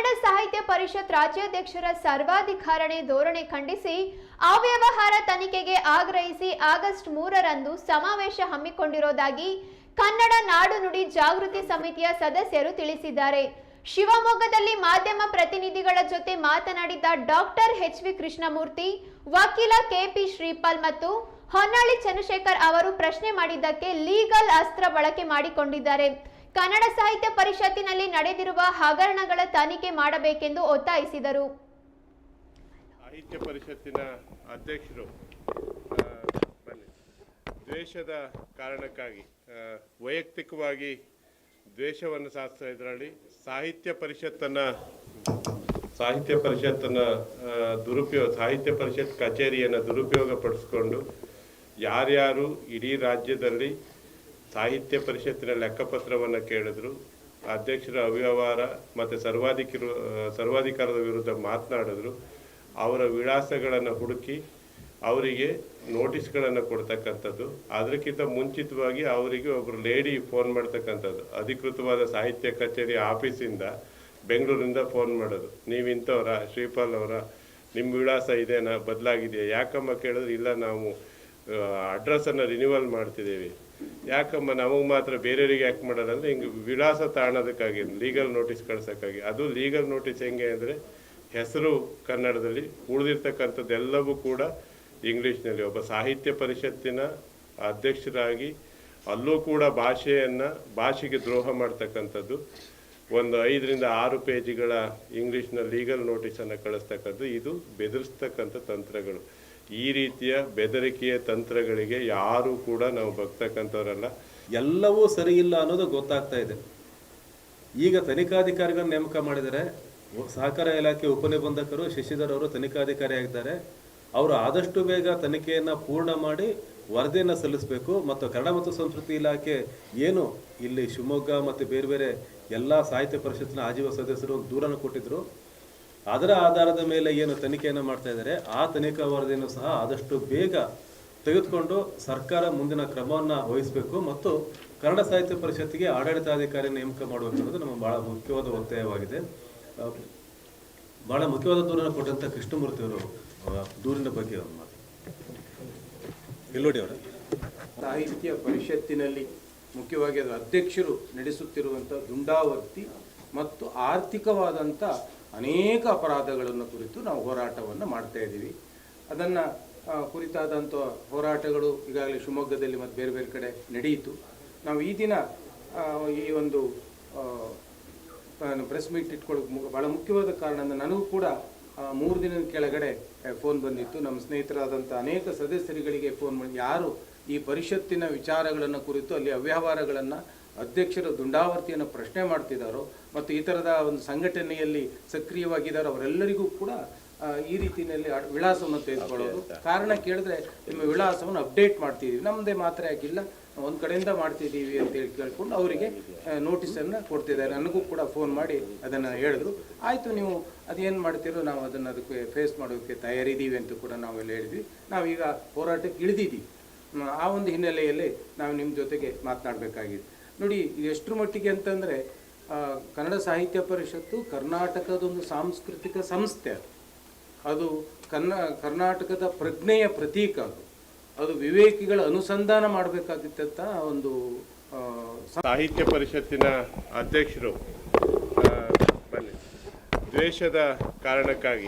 ಕನ್ನಡ ಸಾಹಿತ್ಯ ಪರಿಷತ್ ರಾಜ್ಯಾಧ್ಯಕ್ಷರ ಸರ್ವಾಧಿಕಾರಣೆ ಧೋರಣೆ ಖಂಡಿಸಿ ಅವ್ಯವಹಾರ ತನಿಖೆಗೆ ಆಗ್ರಹಿಸಿ ಆಗಸ್ಟ್ ಮೂರರಂದು ಸಮಾವೇಶ ಹಮ್ಮಿಕೊಂಡಿರೋದಾಗಿ ಕನ್ನಡ ನಾಡು ನುಡಿ ಜಾಗೃತಿ ಸಮಿತಿಯ ಸದಸ್ಯರು ತಿಳಿಸಿದ್ದಾರೆ. ಶಿವಮೊಗ್ಗದಲ್ಲಿ ಮಾಧ್ಯಮ ಪ್ರತಿನಿಧಿಗಳ ಜೊತೆ ಮಾತನಾಡಿದ ಡಾಕ್ಟರ್ ಎಚ್ ವಿ ಕೃಷ್ಣಮೂರ್ತಿ, ವಕೀಲ ಕೆಪಿ ಶ್ರೀಪಾಲ್ ಮತ್ತು ಹೊನ್ನಾಳಿ ಚಂದ್ರಶೇಖರ್ ಅವರು ಪ್ರಶ್ನೆ ಮಾಡಿದ್ದಕ್ಕೆ ಲೀಗಲ್ ಅಸ್ತ್ರ ಬಳಕೆ ಮಾಡಿಕೊಂಡಿದ್ದಾರೆ. ಕನ್ನಡ ಸಾಹಿತ್ಯ ಪರಿಷತ್ತಿನಲ್ಲಿ ನಡೆದಿರುವ ಹಗರಣಗಳ ತನಿಖೆ ಮಾಡಬೇಕೆಂದು ಒತ್ತಾಯಿಸಿದರು. ಸಾಹಿತ್ಯ ಪರಿಷತ್ತಿನ ಅಧ್ಯಕ್ಷರು ದ್ವೇಷದ ಕಾರಣಕ್ಕಾಗಿ ವೈಯಕ್ತಿಕವಾಗಿ ದ್ವೇಷವನ್ನು ಸಾಧಿಸ್ತಾ ಇದರಲ್ಲಿ ಸಾಹಿತ್ಯ ಪರಿಷತ್ತನ್ನ ಸಾಹಿತ್ಯ ಪರಿಷತ್ತನ್ನ ದುರುಪಯೋಗ, ಸಾಹಿತ್ಯ ಪರಿಷತ್ ಕಚೇರಿಯನ್ನು ದುರುಪಯೋಗ ಪಡಿಸ್ಕೊಂಡು ಯಾರ್ಯಾರು ಇಡೀ ರಾಜ್ಯದಲ್ಲಿ ಸಾಹಿತ್ಯ ಪರಿಷತ್ತಿನ ಲೆಕ್ಕಪತ್ರವನ್ನು ಕೇಳಿದ್ರು. ಅಧ್ಯಕ್ಷರ ಅವ್ಯವಹಾರ ಮತ್ತು ಸರ್ವಾಧಿಕರು, ಸರ್ವಾಧಿಕಾರದ ವಿರುದ್ಧ ಮಾತನಾಡಿದ್ರು. ಅವರ ವಿಳಾಸಗಳನ್ನು ಹುಡುಕಿ ಅವರಿಗೆ ನೋಟಿಸ್ಗಳನ್ನು ಕೊಡ್ತಕ್ಕಂಥದ್ದು. ಅದಕ್ಕಿಂತ ಮುಂಚಿತವಾಗಿ ಅವರಿಗೆ ಒಬ್ಬರು ಲೇಡಿ ಫೋನ್ ಮಾಡ್ತಕ್ಕಂಥದ್ದು. ಅಧಿಕೃತವಾದ ಸಾಹಿತ್ಯ ಕಚೇರಿ ಆಫೀಸಿಂದ ಬೆಂಗಳೂರಿಂದ ಫೋನ್ ಮಾಡೋದು. ನೀವು ಇಂಥವ್ರ? ಶ್ರೀಪಾಲ್ ಅವರ? ನಿಮ್ಮ ವಿಳಾಸ ಇದೇನಾ? ಬದಲಾಗಿದೆಯಾ? ಯಾಕಮ್ಮ ಕೇಳಿದ್ರೆ, ಇಲ್ಲ ನಾವು ಅಡ್ರೆಸ್ಸನ್ನು ರಿನ್ಯೂವಲ್ ಮಾಡ್ತಿದ್ದೀವಿ ಯಾಕಮ್ಮ ನಮಗೆ ಮಾತ್ರ ಬೇರೆಯವರಿಗೆ ಯಾಕೆ ಮಾಡೋದಂದ್ರೆ ಹಿಂಗೆ ವಿಳಾಸ ತಾಣೋದಕ್ಕಾಗಿ ಲೀಗಲ್ ನೋಟಿಸ್ ಕಳ್ಸೋಕ್ಕಾಗಿ. ಅದು ಲೀಗಲ್ ನೋಟಿಸ್ ಹೆಂಗೆ ಅಂದರೆ, ಹೆಸರು ಕನ್ನಡದಲ್ಲಿ ಉಳಿದಿರ್ತಕ್ಕಂಥದ್ದೆಲ್ಲವೂ ಕೂಡ ಇಂಗ್ಲೀಷ್ನಲ್ಲಿ. ಒಬ್ಬ ಸಾಹಿತ್ಯ ಪರಿಷತ್ತಿನ ಅಧ್ಯಕ್ಷರಾಗಿ ಅಲ್ಲೂ ಕೂಡ ಭಾಷೆಯನ್ನು, ಭಾಷೆಗೆ ದ್ರೋಹ ಮಾಡ್ತಕ್ಕಂಥದ್ದು. ಒಂದು ಐದರಿಂದ ಆರು ಪೇಜ್ಗಳ ಇಂಗ್ಲೀಷ್ನ ಲೀಗಲ್ ನೋಟಿಸನ್ನು ಕಳಿಸ್ತಕ್ಕಂಥದ್ದು. ಇದು ಬೆದರಿಸ್ತಕ್ಕಂಥ ತಂತ್ರಗಳು. ಈ ರೀತಿಯ ಬೆದರಿಕೆಯ ತಂತ್ರಗಳಿಗೆ ಯಾರೂ ಕೂಡ ನಾವು ಬಗ್ತಕ್ಕಂಥವ್ರಲ್ಲ ಎಲ್ಲವೂ ಸರಿ ಇಲ್ಲ ಅನ್ನೋದು ಗೊತ್ತಾಗ್ತಾ ಇದೆ. ಈಗ ತನಿಖಾಧಿಕಾರಿಗಳನ್ನ ನೇಮಕ ಮಾಡಿದರೆ, ಸಹಕಾರ ಇಲಾಖೆ ಉಪನಿಬಂಧಕರು, ಶಶಿಧರ್ ಅವರು ತನಿಖಾಧಿಕಾರಿ ಆಗಿದ್ದಾರೆ. ಅವರು ಆದಷ್ಟು ಬೇಗ ತನಿಖೆಯನ್ನು ಪೂರ್ಣ ಮಾಡಿ ವರದಿಯನ್ನು ಸಲ್ಲಿಸಬೇಕು. ಮತ್ತು ಕನ್ನಡ ಮತ್ತು ಸಂಸ್ಕೃತಿ ಇಲಾಖೆ ಏನು ಇಲ್ಲಿ ಶಿವಮೊಗ್ಗ ಮತ್ತು ಬೇರೆ ಬೇರೆ ಎಲ್ಲ ಸಾಹಿತ್ಯ ಪರಿಷತ್ತಿನ ಆಜೀವ ಸದಸ್ಯರು ದೂರನ್ನು ಕೊಟ್ಟಿದ್ರು. ಅದರ ಆಧಾರದ ಮೇಲೆ ಏನು ತನಿಖೆಯನ್ನು ಮಾಡ್ತಾ ಇದ್ದಾರೆ, ಆ ತನಿಖಾ ವರದಿಯನ್ನು ಸಹ ಆದಷ್ಟು ಬೇಗ ತೆಗೆದುಕೊಂಡು ಸರ್ಕಾರ ಮುಂದಿನ ಕ್ರಮವನ್ನು ವಹಿಸಬೇಕು ಮತ್ತು ಕನ್ನಡ ಸಾಹಿತ್ಯ ಪರಿಷತ್ತಿಗೆ ಆಡಳಿತಾಧಿಕಾರಿ ನೇಮಕ ಅನ್ನೋದು ನಮ್ಮ ಬಹಳ ಮುಖ್ಯವಾದ ಒತ್ತಾಯವಾಗಿದೆ. ಬಹಳ ಮುಖ್ಯವಾದ ದೂರನ್ನು ಕೊಟ್ಟಂತ ಕೃಷ್ಣಮೂರ್ತಿ ಅವರು ದೂರಿನ ಬಗ್ಗೆ ಒಂದು ಮಾತು. ಎಲ್ಲೋಡಿ ಅವರ. ಸಾಹಿತ್ಯ ಪರಿಷತ್ತಿನಲ್ಲಿ ಮುಖ್ಯವಾಗಿ ಅದು ಅಧ್ಯಕ್ಷರು ನಡೆಸುತ್ತಿರುವಂಥ ದುಂಡಾವರ್ತಿ ಮತ್ತು ಆರ್ಥಿಕವಾದಂಥ ಅನೇಕ ಅಪರಾಧಗಳನ್ನು ಕುರಿತು ನಾವು ಹೋರಾಟವನ್ನು ಮಾಡ್ತಾ ಇದ್ದೀವಿ. ಅದನ್ನು ಕುರಿತಾದಂಥ ಹೋರಾಟಗಳು ಈಗಾಗಲೇ ಶಿವಮೊಗ್ಗದಲ್ಲಿ ಮತ್ತು ಬೇರೆ ಬೇರೆ ಕಡೆ ನಡೆಯಿತು. ನಾವು ಈ ದಿನ ಈ ಒಂದು ಪ್ರೆಸ್ ಮೀಟ್ ಇಟ್ಕೊಳ್ಳೋಕೆ ಭಾಳ ಮುಖ್ಯವಾದ ಕಾರಣ ನನಗೂ ಕೂಡ ಮೂರು ದಿನದ ಕೆಳಗಡೆ ಫೋನ್ ಬಂದಿತ್ತು. ನಮ್ಮ ಸ್ನೇಹಿತರಾದಂಥ ಅನೇಕ ಸದಸ್ಯರುಗಳಿಗೆ ಫೋನ್ ಮಾಡಿ, ಯಾರು ಈ ಪರಿಷತ್ತಿನ ವಿಚಾರಗಳನ್ನು ಕುರಿತು ಅಲ್ಲಿ ಅವ್ಯವಹಾರಗಳನ್ನು ಅಧ್ಯಕ್ಷರ ದುಂಡಾವರ್ತಿಯನ್ನು ಪ್ರಶ್ನೆ ಮಾಡ್ತಿದ್ದಾರೋ ಮತ್ತು ಈ ಥರದ ಒಂದು ಸಂಘಟನೆಯಲ್ಲಿ ಸಕ್ರಿಯವಾಗಿದ್ದಾರೋ ಅವರೆಲ್ಲರಿಗೂ ಕೂಡ ಈ ರೀತಿಯಲ್ಲಿ ವಿಳಾಸವನ್ನು ತೆಗೆದುಕೊಳ್ಳೋದು. ಕಾರಣ ಕೇಳಿದ್ರೆ ನಿಮ್ಮ ವಿಳಾಸವನ್ನು ಅಪ್ಡೇಟ್ ಮಾಡ್ತಿದ್ದೀವಿ ನಮ್ಮದೇ ಮಾತ್ರ ಆಗಿಲ್ಲ. ಒಂದು ಕಡೆಯಿಂದ ಮಾಡ್ತಿದ್ದೀವಿ ಅಂತ ಹೇಳಿ ಕೇಳ್ಕೊಂಡು ಅವರಿಗೆ ನೋಟಿಸನ್ನು ಕೊಡ್ತಿದ್ದಾರೆ. ನನಗೂ ಕೂಡ ಫೋನ್ ಮಾಡಿ ಅದನ್ನು ಹೇಳಿದ್ರು. ಆಯಿತು ನೀವು ಅದೇನು ಮಾಡ್ತೀರೋ ನಾವು ಅದನ್ನು ಅದಕ್ಕೆ ಫೇಸ್ ಮಾಡೋಕ್ಕೆ ತಯಾರಿದ್ದೀವಿ ಅಂತ ಕೂಡ ನಾವೆಲ್ಲ ಹೇಳಿದ್ವಿ. ನಾವೀಗ ಹೋರಾಟಕ್ಕೆ ಇಳಿದಿದ್ದೀವಿ. ಆ ಒಂದು ಹಿನ್ನೆಲೆಯಲ್ಲಿ ನಾವು ನಿಮ್ಮ ಜೊತೆಗೆ ಮಾತನಾಡಬೇಕಾಗಿದೆ. ನೋಡಿ ಎಷ್ಟರ ಮಟ್ಟಿಗೆ ಅಂತಂದರೆ ಕನ್ನಡ ಸಾಹಿತ್ಯ ಪರಿಷತ್ತು ಕರ್ನಾಟಕದೊಂದು ಸಾಂಸ್ಕೃತಿಕ ಸಂಸ್ಥೆ ಅದು. ಅದು ಕನ್ನ, ಕರ್ನಾಟಕದ ಪ್ರಜ್ಞೆಯ ಪ್ರತೀಕ ಅದು. ಅದು ವಿವೇಕಿಗಳ ಅನುಸಂಧಾನ ಮಾಡಬೇಕಾಗಿತ್ತಂತ ಒಂದು ಸಾಹಿತ್ಯ ಪರಿಷತ್ತಿನ ಅಧ್ಯಕ್ಷರು ಬನ್ನಿ. ದ್ವೇಷದ ಕಾರಣಕ್ಕಾಗಿ.